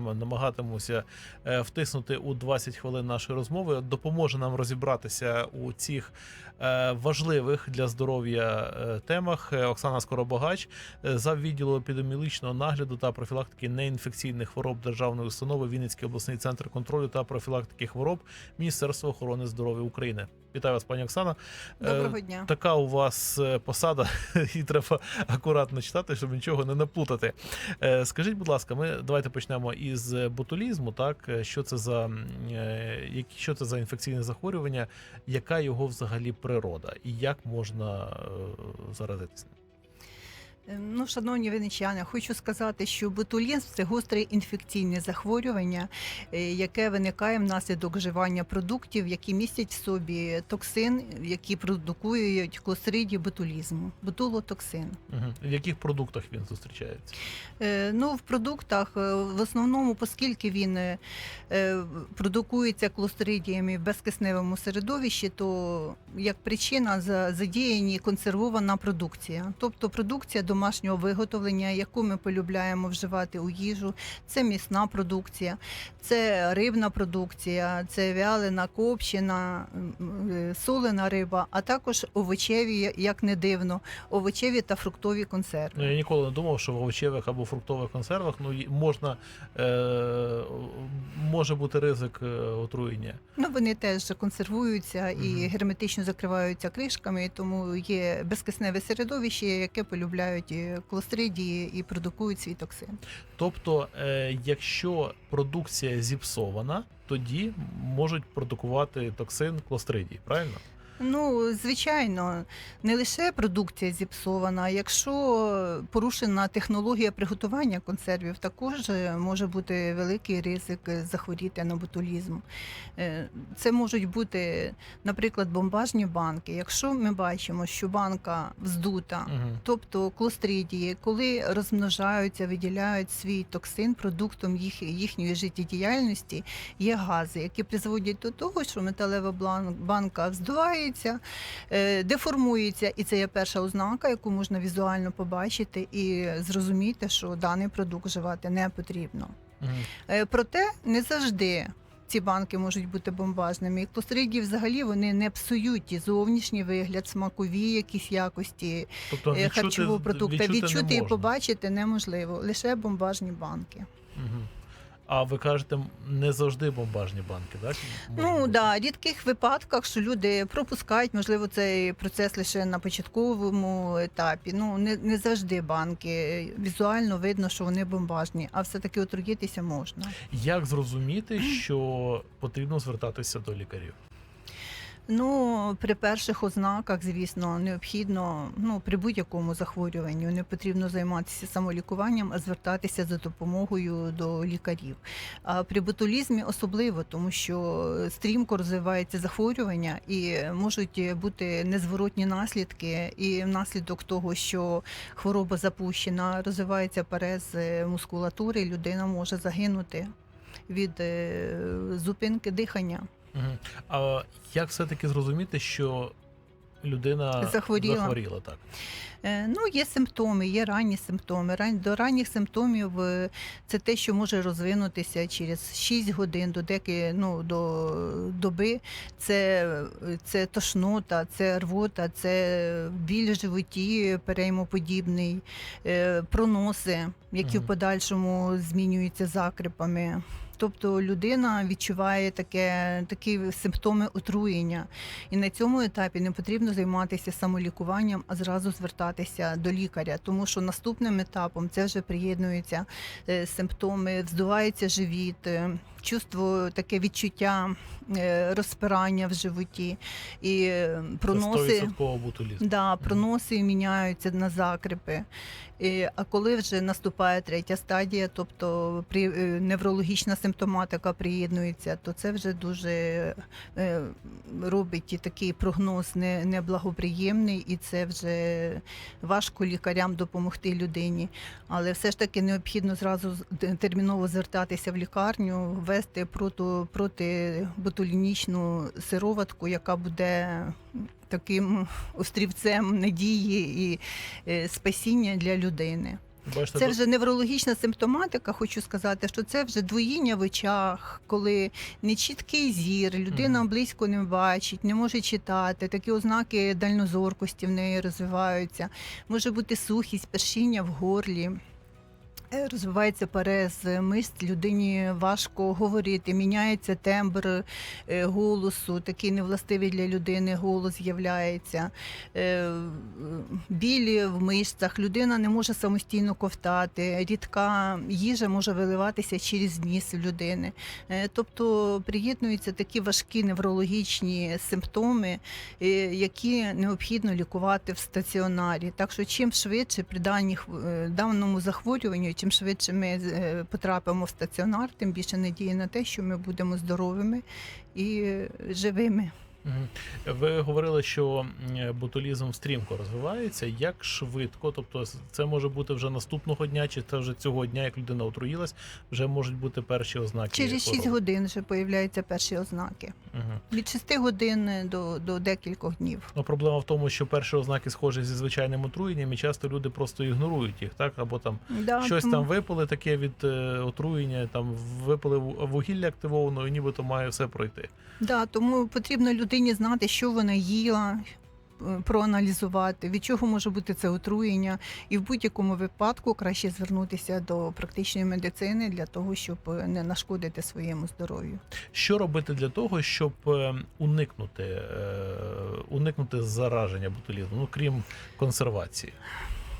Намагатимуся е, втиснути у 20 хвилин нашої розмови. Допоможе нам розібратися у цих е, важливих для здоров'я е, темах. Оксана Скоробагач, зав відділу епідеміологічного нагляду та профілактики неінфекційних хвороб Державної установи Вінницький обласний центр контролю та профілактики хвороб Міністерства охорони здоров'я України. Вітаю вас, пані Оксана. Е, Доброго дня. Така у вас е, посада, і треба акуратно читати, щоб нічого не наплутати. Е, Скажіть, будь ласка, ми давайте почнемо із ботулізму. Так, що це за які- що це за інфекційне захворювання, яка його взагалі природа, і як можна заразитися? Е, Ну, шановні виничани, хочу сказати, що ботулізм це гостре інфекційне захворювання, е, яке виникає внаслідок вживання продуктів, які містять в собі токсин, які продукують клостридію ботулізму, ботулотоксин. Угу. В яких продуктах він зустрічається? Е, Ну, в продуктах, в основному, оскільки він продукується клостридіями в безкисневому середовищі, то як причина задіяні консервована продукція, тобто продукція домашнього виготовлення, яку ми полюбляємо вживати у їжу, це м'ясна продукція, це рибна продукція, це вялена, копчена, е, солена риба, а також овочеві, як не дивно, овочеві та фруктові консерви. Ну я ніколи не думав, що в овочевих або фруктових консервах ну можна е, може бути ризик е, отруєння. Ну, вони теж консервуються і Мгм. герметично закриваються кришками, тому є безкисневе середовище, яке полюбляють і клостридії і продукують свій токсин. Тобто, е, якщо продукція зіпсована, тоді можуть продукувати токсин клостридії, правильно? Ну, звичайно, не лише продукція зіпсована. Якщо порушена технологія приготування консервів, також е, може бути великий ризик захворіти на ботулізм. Е, Це можуть бути, наприклад, бомбажні банки. Якщо ми бачимо, що банка вздута, Угу. Тобто клостридії, коли розмножаються, виділяють свій токсин продуктом їх, їхньої життєдіяльності, є гази, які призводять до того, що металева банка вздувається, е, деформується, і це є перша ознака, яку можна візуально побачити і зрозуміти, що даний продукт вживати не потрібно. Угу. Проте не завжди. Ці банки можуть бути бомбажними. І клостридії взагалі вони не псують і зовнішній вигляд, смакові якісь якості Тобто е, відчути, харчового продукту. відчути, Відчути, і побачити неможливо, лише бомбажні банки. Угу. А ви кажете, не завжди бомбажні банки, так? Може Ну да, рідких випадках, що люди пропускають, можливо, цей процес лише на початковому етапі. Ну не, не завжди банки. Візуально видно, що вони бомбажні, а все-таки отруїтися можна. Як зрозуміти, що потрібно звертатися до лікарів? Ну, при перших ознаках, звісно, необхідно ну при будь-якому захворюванню не потрібно займатися самолікуванням, а звертатися за допомогою до лікарів. А при ботулізмі особливо, тому що стрімко розвивається захворювання і можуть бути незворотні наслідки. І внаслідок того, що хвороба запущена, розвивається перез мускулатури, людина може загинути від е, зупинки дихання. Угу. А як все-таки зрозуміти, що людина Захворіла. захворіла так? Е, Ну, є симптоми, є ранні симптоми. До ранніх симптомів е, це те, що може розвинутися через 6 годин до деки, ну, до доби. Це, це тошнота, це рвота, це біль в животі переймоподібний, е, проноси, які Мгм. в подальшому змінюються закрипами. Тобто людина відчуває таке, такі симптоми отруєння. І на цьому етапі не потрібно займатися самолікуванням, а зразу звертатися до лікаря, тому що наступним етапом це вже приєднуються е, симптоми, вздувається живіт, е, чувство таке відчуття е, розпирання в животі і проноси. Да, проноси міняються на закрипи. І, а коли вже наступає третя стадія, тобто при, неврологічна симптоматика, симптоматика приєднується, то це вже дуже е, робить і такий прогноз не, неблагоприємний, і це вже важко лікарям допомогти людині. Але все ж таки необхідно зразу терміново звертатися в лікарню, ввести проти, протиботулінічну сироватку, яка буде таким острівцем надії і е, спасіння для людини. Бачите, Це вже неврологічна симптоматика. Хочу сказати, що це вже двоїння в очах, коли нечіткий зір, людина Мгм. близько не бачить, не може читати. Такі ознаки дальнозоркості в неї розвиваються. Може бути сухість, першіння в горлі. Е, Розвивається перез мишць, людині важко говорити, міняється тембр е, голосу, такий невластивий для людини голос з'являється. Е, Білі в мишцях, людина не може самостійно ковтати, рідка їжа може виливатися через ніс людини. Тобто приєднуються такі важкі неврологічні симптоми, які необхідно лікувати в стаціонарі. Так що чим швидше при даному захворюванню, чим швидше ми е, потрапимо в стаціонар, тим більше надії на те, що ми будемо здоровими і живими. Ви говорили, що ботулізм стрімко розвивається. Як швидко? Тобто, це може бути вже наступного дня, чи це вже цього дня, як людина отруїлась, вже можуть бути перші ознаки. Через 6 хвороби? годин вже появляються перші ознаки. Мгм. Від 6 годин до, до декількох днів. Ну, проблема в тому, що перші ознаки схожі зі звичайним отруєнням, і часто люди просто ігнорують їх, так? Або там Да, щось тому- там випили таке від е, отруєння, там випили вугілля активовано, і нібито має все пройти. Да, тому потрібно людині знати, що вона їла, е, проаналізувати, від чого може бути це отруєння, і в будь-якому випадку краще звернутися до практичної медицини для того, щоб е, не нашкодити своєму здоров'ю. Що робити для того, щоб е, уникнути, уникнути зараження ботулізмом, ну крім консервації?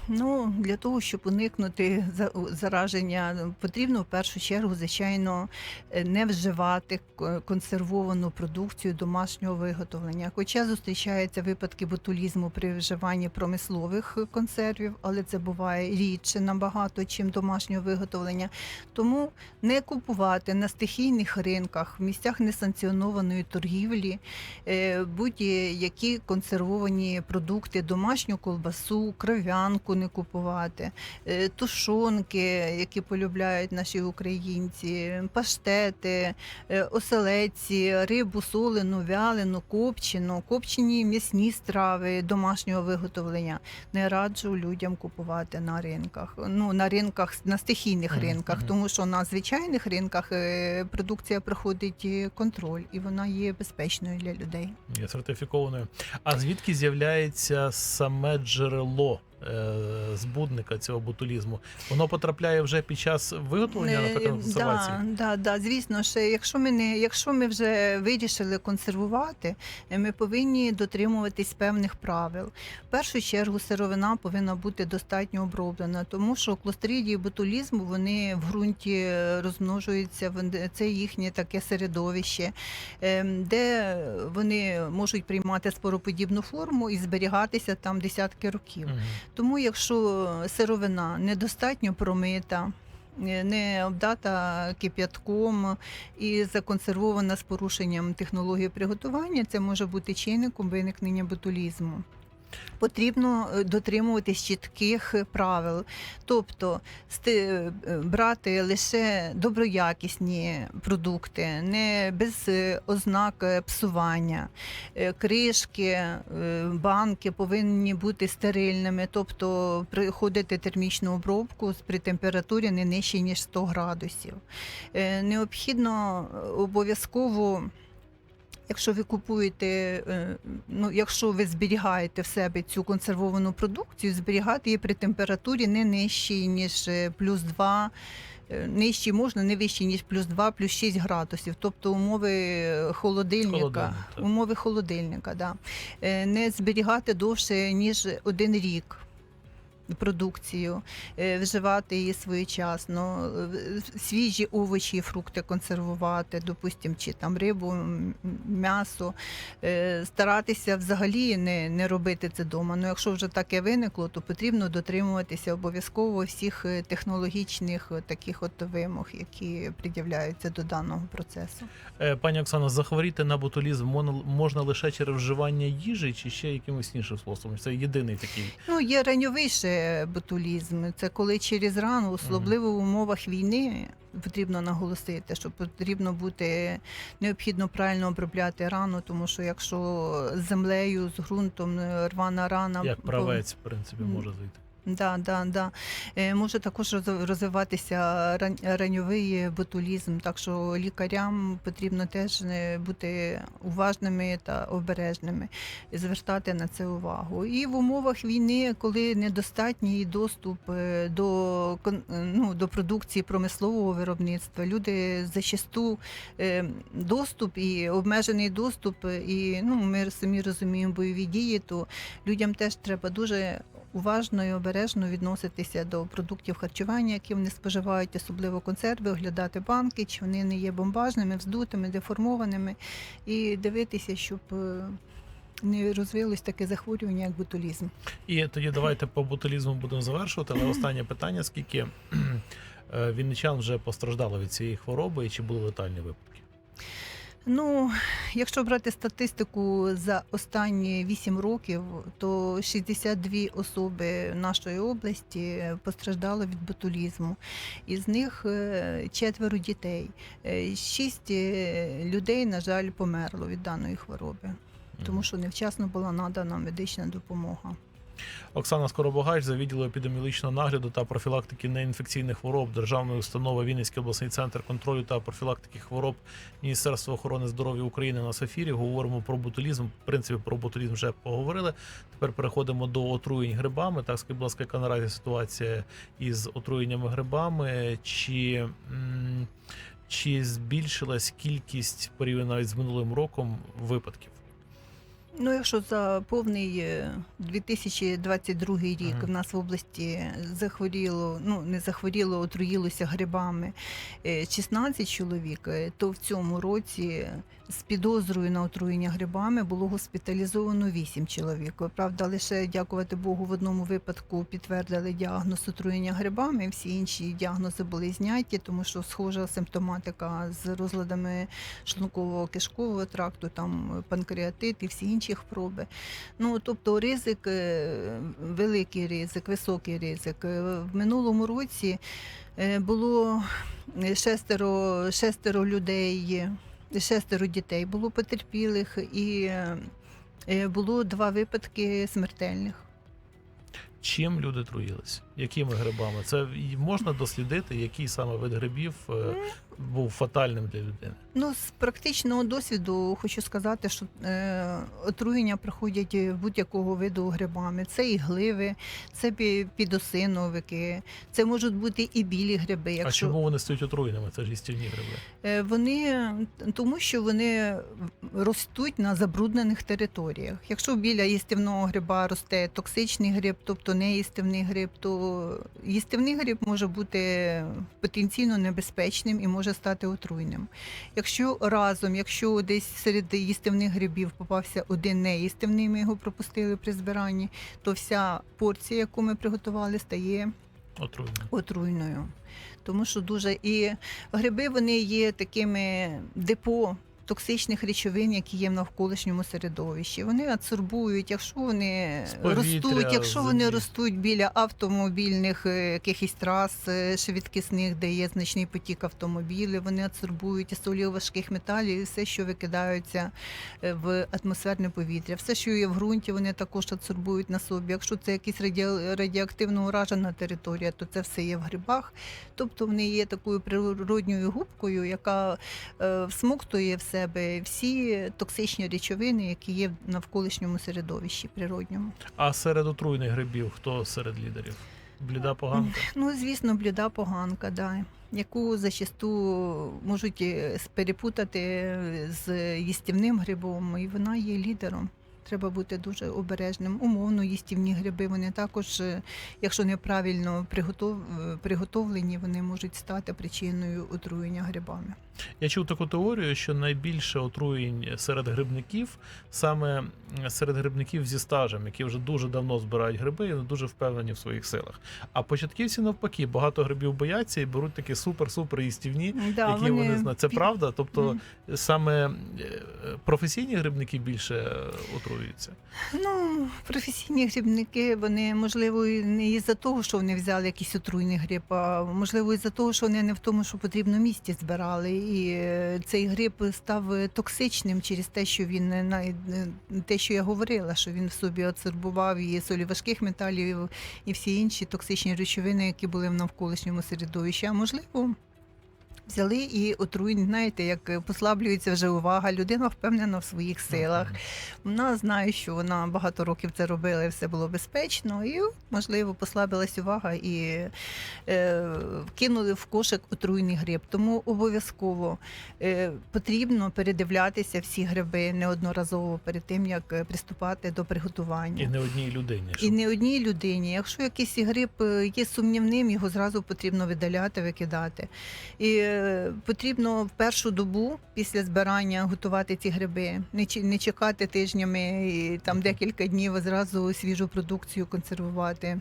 Ну для того, щоб уникнути за- зараження, потрібно в першу чергу, звичайно, е, не вживати консервовану продукцію домашнього виготовлення. Хоча зустрічаються випадки ботулізму при вживанні промислових консервів, але це буває рідше набагато, чим домашнього виготовлення. Тому не купувати на стихійних ринках, в місцях несанкціонованої торгівлі е, будь-які консервовані продукти, домашню колбасу, кров'янку не купувати, е, тушонки, які полюбляють наші українці, паштети, е, оселедці, рибу, солену, вялену, копчену, копчені м'ясні страви домашнього виготовлення. Не раджу людям купувати на ринках. Ну на ринках на стихійних ринках, тому що на звичайних ринках е, продукція проходить контроль і вона є безпечною для людей. Є сертифікованою. А звідки з'являється саме джерело збудника цього ботулізму? Воно потрапляє вже під час виготовлення, Е, наприклад, консервації? Да, да, да, звісно, що якщо ми не якщо ми вже вирішили консервувати, е, ми повинні дотримуватись певних правил. В першу чергу сировина повинна бути достатньо оброблена, тому що клостридії ботулізму вони в ґрунті розмножуються, це їхнє таке середовище, е, де вони можуть приймати спороподібну форму і зберігатися там десятки років. Мгм. Тому, якщо сировина недостатньо промита, е, не обдата кип'ятком і законсервована з порушенням технології приготування, це може бути чинником виникнення ботулізму. Потрібно е, дотримуватись чітких правил, тобто е, брати лише доброякісні продукти, не без е, ознак псування. Кришки, банки повинні бути стерильними, тобто проходити термічну обробку при температурі не нижче ніж 100 градусів. Необхідно обов'язково. Якщо ви купуєте, е, ну якщо ви зберігаєте в себе цю консервовану продукцію, зберігати її при температурі не нижчій, ніж е, плюс 2, е, нижчі можна, не вищі, ніж плюс 2, плюс 6 градусів, тобто умови холодильника. Холодильник, умови холодильника, да. Не зберігати довше, ніж один рік. Продукцію, е, вживати її своєчасно, свіжі овочі і фрукти консервувати, допустим, чи там рибу, м'ясо, Е, старатися взагалі не, не робити це вдома. Ну, якщо вже таке виникло, то потрібно дотримуватися обов'язково всіх е, технологічних таких от вимог, які пред'являються до даного процесу. Пані Оксано, захворіти на ботулізм можна лише через вживання їжі чи ще якимось іншим способом? Це єдиний такий. Ну, є раньовий ще ботулізм. Це коли через рану, особливо в умовах війни, потрібно наголосити, що потрібно бути необхідно правильно обробляти рану, тому що якщо з землею, з ґрунтом рвана рана Як правець, в принципі, може зайти. Да, да, да. Е, Може також роз- розвиватися ран- раньовий ботулізм, так що лікарям потрібно теж е, бути уважними та обережними, звертати на це увагу. І в умовах війни, коли недостатній доступ е, до, ну, до продукції промислового виробництва, люди зачасту доступ і обмежений доступ, і ну, ми самі розуміємо бойові дії, то людям теж треба дуже уважно і обережно відноситися до продуктів харчування, які вони споживають, особливо консерви, оглядати банки, чи вони не є бомбажними, вздутими, деформованими, і дивитися, щоб е, не розвилось таке захворювання, як ботулізм. І тоді давайте по ботулізму будемо завершувати. Але останнє питання: скільки е, вінничан вже постраждало від цієї хвороби і чи були летальні випадки? Ну, якщо брати статистику за останні 8 років, то 62 особи нашої області постраждали від ботулізму. Із них е, четверо дітей. Е, Шість е, людей, на жаль, померло від даної хвороби, тому що невчасно була надана медична допомога. Оксана Скоробогач за відділу епідеміологічного нагляду та профілактики неінфекційних хвороб Державної установи Вінницький обласний центр контролю та профілактики хвороб Міністерства охорони здоров'я України на ефірі. Говоримо про ботулізм. В принципі, про ботулізм вже поговорили. Тепер переходимо до отруєнь грибами. Так, скажіть, будь ласка, яка наразі ситуація із отруєннями грибами? Чи, чи збільшилась кількість порівняно з минулим роком випадків? Ну, якщо за повний е, 2022 рік Мгм. в нас в області захворіло, ну не захворіло, отруїлося грибами е, 16 чоловік, е, то в цьому році з підозрою на отруєння грибами було госпіталізовано 8 чоловік. Правда, лише дякувати Богу, в одному випадку підтвердили діагноз отруєння грибами. Всі інші діагнози були зняті, тому що схожа симптоматика з розладами шлункового кишкового тракту, там панкреатит і всі інші хвороби. Ну тобто ризик, е, великий ризик, високий ризик. Е, В минулому році е, було шестеро, шестеро людей, шестеро дітей було потерпілих, і було два випадки смертельних. Чим люди труїлися? Якими грибами? Це можна дослідити, який саме вид грибів е, був фатальним для людини. Ну, з практичного досвіду хочу сказати, що е, отруєння проходять будь-якого виду грибами. Це і гливи, це підосиновики, це можуть бути і білі гриби. А чому вони стають отруєними? Це ж їстівні гриби. Е, Вони тому, що вони ростуть на забруднених територіях. Якщо біля їстівного гриба росте токсичний гриб, тобто неїстивний гриб, то їстивний гриб може бути потенційно небезпечним і може стати отруйним. Якщо разом, якщо десь серед їстивних грибів попався один неїстивний, ми його пропустили при збиранні, то вся порція, яку ми приготували, стає Отруйною. отруйною. Тому що дуже і гриби вони є такими депо токсичних речовин, які є в навколишньому середовищі. Вони адсорбують, якщо вони повітря, ростуть, якщо вони землі. ростуть біля автомобільних е, якихось трас е, швидкісних, де є значний потік автомобілів, вони адсорбують солі важких металів, і все, що викидаються е, в атмосферне повітря. Все, що є в ґрунті, вони також адсорбують на собі. Якщо це якась раді- радіоактивно уражена територія, то це все є в грибах. Тобто вони є такою природньою губкою, яка всмоктує в себе всі токсичні речовини, які є в навколишньому середовищі природньому. А серед отруйних грибів хто серед лідерів? Бліда поганка. Ну, звісно, бліда поганка, да. яку зачасту можуть е, перепутати з їстівним грибом, і вона є лідером. Треба бути дуже обережним. Умовно їстівні гриби, вони також, е, якщо неправильно е, приготовлені, вони можуть стати причиною отруєння грибами. Я чув таку теорію, що найбільше отруєнь серед грибників саме серед грибників зі стажем, які вже дуже давно збирають гриби і не дуже впевнені в своїх силах. А початківці навпаки, багато грибів бояться і беруть такі супер-супер їстівні, Да, які вони, знають. Це правда? Тобто саме е, професійні грибники більше е, отруюються. Ну, професійні грибники, вони можливо не із-за того, що вони взяли якийсь отруйний гриб, а можливо із-за того, що вони не в тому, що потрібно місці збирали. І е, цей гриб став токсичним через те, що він е, на- е, те, що я говорила, що він в собі адсорбував і солі важких металів, і всі інші токсичні речовини, які були в навколишньому середовищі. А можливо. Взяли і отруєння, знаєте, як е, послаблюється вже увага, людина впевнена в своїх силах. Вона знає, що вона багато років це робила, і все було безпечно, і можливо послабилась увага і е, кинули в кошик отруйний гриб. Тому обов'язково е, потрібно передивлятися всі гриби неодноразово перед тим, як е, приступати до приготування. І не одній людині. І не одній людині. Якщо якийсь гриб е, є сумнівним, його зразу потрібно видаляти, викидати. І потрібно в першу добу після збирання готувати ці гриби, не, чекати тижнями і там декілька днів, зразу свіжу продукцію консервувати.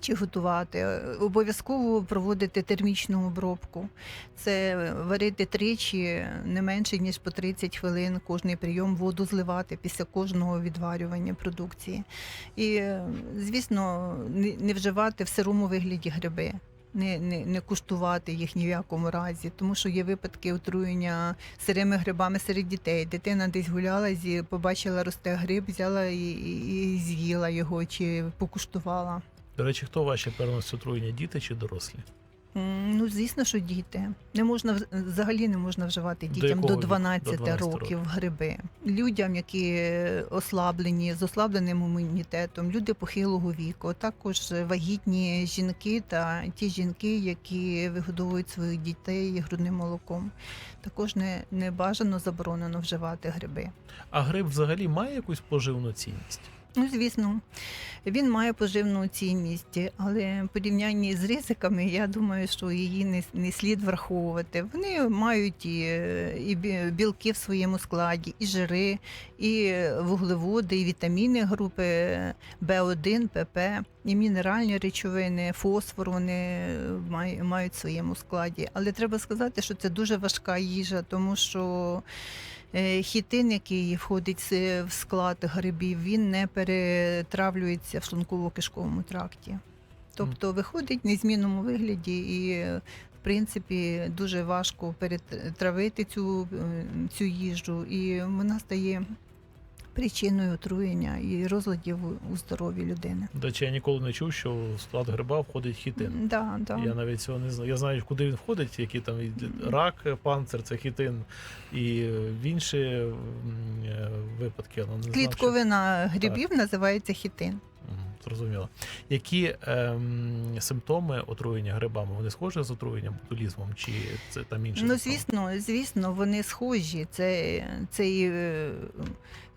Чи готувати обов'язково проводити термічну обробку. Це варити тричі не менше ніж по 30 хвилин кожний прийом воду зливати після кожного відварювання продукції. І, е, звісно, не вживати в сирому вигляді гриби. Не, не, не куштувати їх ні в якому разі, тому що є випадки отруєння сирими грибами серед дітей. Дитина десь гуляла, зі, побачила росте гриб, взяла і, і, і з'їла його чи покуштувала. До речі, хто ваші переносить отруєння, діти чи дорослі? Ну, звісно, що діти. Не можна взагалі не можна вживати дітям до віку? 12, До 12 років гриби. Людям, які ослаблені, з ослабленим імунітетом, люди похилого віку, також вагітні жінки та ті жінки, які вигодовують своїх дітей грудним молоком. Також не, не бажано заборонено вживати гриби. А гриб взагалі має якусь поживну цінність? Ну, звісно, він має поживну цінність, але в порівнянні з ризиками, я думаю, що її не, не слід враховувати. Вони мають і, е, і білки в своєму складі, і жири, і вуглеводи, і вітаміни групи В1, ПП, і мінеральні речовини, фосфор вони мають в своєму складі. Але треба сказати, що це дуже важка їжа, тому що Е, Хітин, який входить в склад грибів, він не перетравлюється в шлунково-кишковому тракті. Тобто виходить в незмінному вигляді і, е, в принципі, дуже важко перетравити цю, е, цю їжу, і вона стає причиною отруєння і розладів у- здоров'ї людини. До речі, я ніколи не чув, що в склад гриба входить хітин. Да, да. Я навіть цього не знаю. Я знаю, куди він входить, які там і рак, панцир, це хітин, і в інші е, випадки. але не знав, що- Клітковина грибів називається хітин. Зрозуміло. Які ем, симптоми отруєння грибами? Вони схожі з отруєнням ботулізмом, чи це там інші? Ну, звісно, звісно, вони схожі. Це цей е,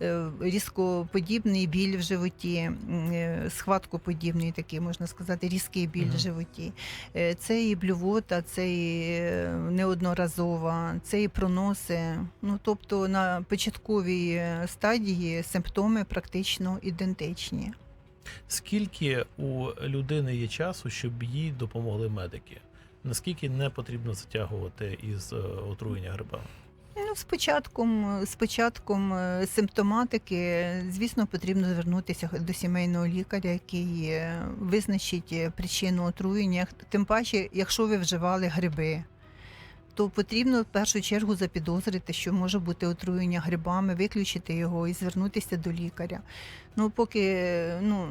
е, різкоподібний біль в животі, е, схваткоподібний такий, можна сказати, різкий біль в животі. Е, Це і блювота, це і е, неодноразова, це і проноси. Ну, тобто на початковій е, стадії симптоми практично ідентичні. Скільки у людини є часу, щоб їй допомогли медики? Наскільки не потрібно затягувати із е, отруєння грибами? Ну, з початком е, симптоматики, звісно, потрібно звернутися до сімейного лікаря, який е, визначить причину отруєння. Тим паче, якщо ви вживали гриби, то потрібно в першу чергу запідозрити, що може бути отруєння грибами, виключити його і звернутися до лікаря. Ну, поки ну,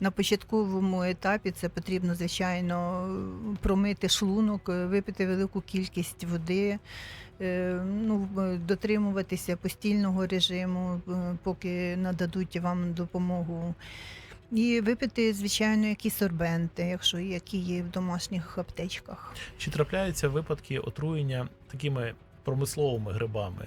на початковому етапі це потрібно, звичайно, промити шлунок, випити велику кількість води е, ну, дотримуватися постільного режиму, е, поки нададуть вам допомогу. І випити, звичайно, якісь сорбенти, якщо які є в домашніх аптечках. Чи трапляються випадки отруєння такими промисловими грибами?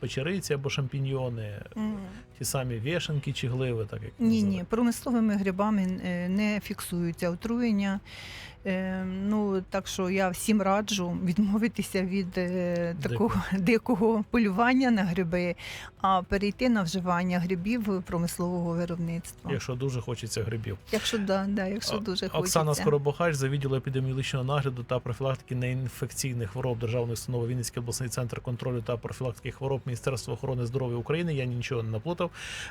печериці або шампіньйони, М. ті самі вішенки чи гливи, так як Ні, ні, промисловими грибами е, не фіксуються отруєння. Е, Ну так що я всім раджу відмовитися від е, такого дикого полювання на гриби, а перейти на вживання грибів промислового виробництва. Якщо дуже хочеться грибів. Якщо да, да, якщо А- дуже Оксана хочеться. Скоробогач за відділу епідеміологічного нагляду та профілактики неінфекційних хвороб Державної установи Вінницький обласний центр контролю та профілактики хвороб Міністерства охорони здоров'я України. Я нічого не наплутав.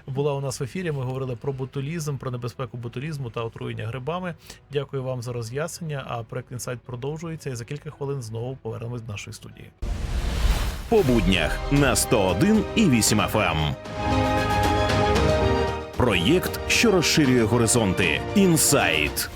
Була у нас в ефірі. Ми говорили про ботулізм, про небезпеку ботулізму та отруєння грибами. Дякую вам за роз'яснення. А проект інсайт продовжується і за кілька хвилин знову повернемось до нашої студії. По буднях на 101 і 8 FM. Проєкт, що розширює горизонти. Інсайт.